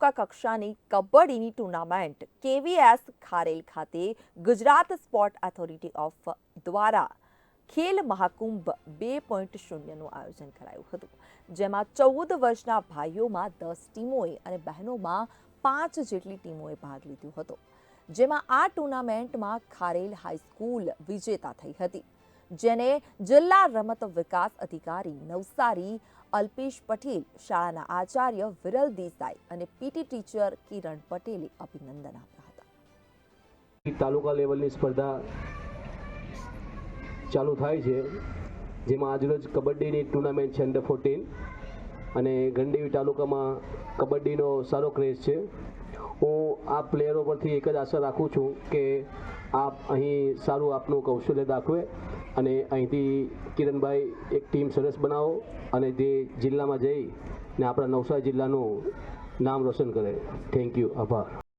તાલુકા કક્ષાની કબડ્ડીની tournament KVS ખારેલ ખાતે Gujarat sport authority of દ્વારા ખેલ મહાકુંભ બે પોઈન્ટ શૂન્યનું આયોજન કરાયું હતું, જેમાં ચૌદ વર્ષના ભાઈઓમાં દસ ટીમોએ અને બહેનોમાં પાંચ જેટલી ટીમોએ ભાગ લીધો હતો, જેમાં આ ટુર્નામેન્ટમાં ખારેલ હાઈસ્કૂલ વિજેતા થઈ હતી. જેને જિલ્લા રમત વિકાસ અધિકારી નવસારી અલ્પેશ પટેલ, શાળાના આચાર્ય વિરલ દેસાઈ અને પીટી ટીચર કિરણ પટેલે અભિનંદન આપ્યા હતા. તાલુકા લેવલની સ્પર્ધા ચાલુ થાય છે, જેમાં આજરોજ કબડ્ડીની ટુર્નામેન્ટ છે અંડર ફોર્ટીન અને ગંડેવી તાલુકામાં કબડ્ડીનો સારો ક્રેઝ છે. હું આ પ્લેયરો પરથી એક જ આશા રાખું છું કે આપ અહીં સારું આપનું કૌશલ્ય દાખવે અને અહીંથી કિરણભાઈ એક ટીમ સરસ બનાવો અને જે જિલ્લામાં જઈ ને આપણા નવસારી જિલ્લાનું નામ રોશન કરે. થેન્ક યુ આભાર.